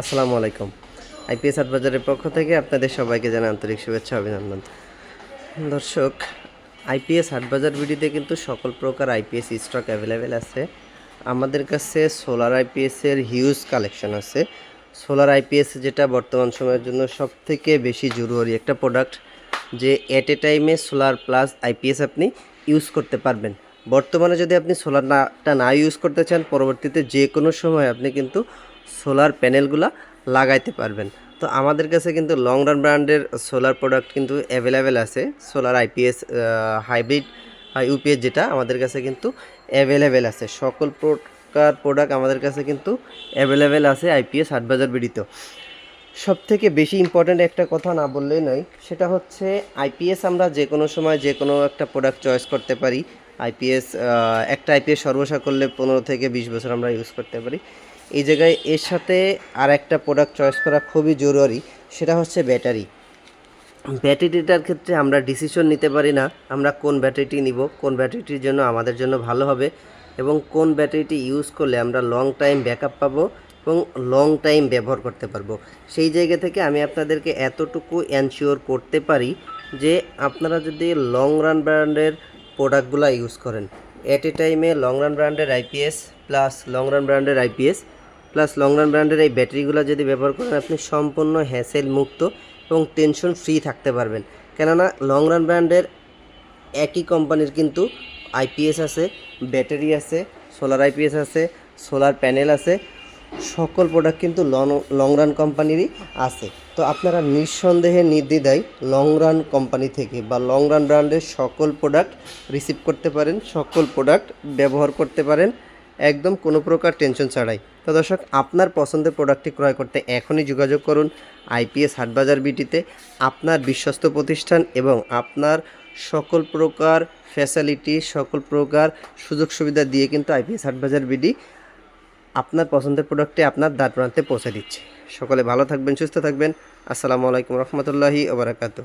আসসালামু আলাইকুম। আইপিএস বাজারের পক্ষ থেকে আপনাদের সবাইকে জানাই আন্তরিক শুভেচ্ছা অভিনন্দন। দর্শক, আইপিএস বাজার বিডিতে কিন্তু সকল প্রকার আইপিএস স্টক অ্যাভেলেবেল আছে। আমাদের কাছে সোলার আইপিএসের হিউজ কালেকশন আছে। সোলার আইপিএস যেটা বর্তমান সময়ের জন্য সব থেকে বেশি জরুরি একটা প্রোডাক্ট যে এট এ টাইমে সোলার প্লাস আইপিএস আপনি ইউজ করতে পারবেন। বর্তমানে যদি আপনি সোলার নাটা না ইউজ করতে চান, পরবর্তীতে যে কোনো সময় আপনি কিন্তু সোলার প্যানেলগুলা লাগাইতে পারবেন। তো আমাদের কাছে কিন্তু লং রান ব্র্যান্ডের সোলার প্রোডাক্ট কিন্তু অ্যাভেলেবেল আছে। সোলার আইপিএস হাইব্রিড ইউপিএস যেটা আমাদের কাছে কিন্তু অ্যাভেলেবেল আছে। সকল প্রকার প্রোডাক্ট আমাদের কাছে কিন্তু অ্যাভেলেবেল আছে আইপিএস হাটবাজার বিডিত। সব থেকে বেশি ইম্পর্ট্যান্ট একটা কথা না বললেই নয়, সেটা হচ্ছে আইপিএস আমরা যে কোনো সময় যে কোনো একটা প্রোডাক্ট চয়েস করতে পারি। আইপিএস একটা আইপিএস সর্বসা করলে পনেরো থেকে বিশ বছর আমরা ইউজ করতে পারি। এই জায়গায় এর সাথে আর একটা প্রোডাক্ট চয়েস করা খুবই জরুরি, সেটা হচ্ছে ব্যাটারি ব্যাটারিটার ক্ষেত্রে আমরা ডিসিশন নিতে পারি না, আমরা কোন ব্যাটারিটি নিব, কোন ব্যাটারিটির জন্য আমাদের জন্য ভালো হবে এবং কোন ব্যাটারিটি ইউজ করলে আমরা লং টাইম ব্যাকআপ পাবো এবং লং টাইম ব্যবহার করতে পারব। সেই জায়গা থেকে আমি আপনাদেরকে এতটুকু এনশিওর করতে পারি যে আপনারা যদি লং রান ব্র্যান্ডের প্রোডাক্টগুলো ইউজ করেন এট এ টাইমে লং রান ব্র্যান্ডের আইপিএস প্লাস লং রান ব্র্যান্ডের আইপিএস প্লাস লং রান ব্র্যান্ডের এই ব্যাটারিগুলো যদি ব্যবহার করেন, আপনি সম্পূর্ণ হ্যাসেল মুক্ত এবং টেনশন ফ্রি থাকতে পারবেন। কেননা লং রান ব্র্যান্ডের একই কোম্পানির কিন্তু আইপিএস আছে, ব্যাটারি আছে সোলার আইপিএস আছে সোলার প্যানেল আছে সকল প্রোডাক্ট কিন্তু লং লং রান কোম্পানিরই আছে। তো আপনারা নিঃসন্দেহে নির্দ্বিধায় লং রান কোম্পানি থেকে বা লং রান ব্র্যান্ডের সকল প্রোডাক্ট রিসিভ করতে পারেন, সকল প্রোডাক্ট ব্যবহার করতে পারেন, একদম কোনো প্রকার টেনশন ছাড়াই। তো দর্শক, আপনার পছন্দের প্রোডাক্টটি ক্রয় করতে এখনই যোগাযোগ করুন আইপিএস হাটবাজার বিটিতে, আপনার বিশ্বস্ত প্রতিষ্ঠান এবং আপনার সকল প্রকার ফ্যাসিলিটি সকল প্রকার সুযোগ সুবিধা দিয়ে কিন্তু আইপিএস হাটবাজার বিডি আপনার পছন্দের প্রোডাক্টটি আপনার দাঁত প্রান্তে পৌঁছে দিচ্ছে। সকলে ভালো থাকবেন, সুস্থ থাকবেন। আসসালামু আলাইকুম রহমতুল্লাহি ওবরাকাতু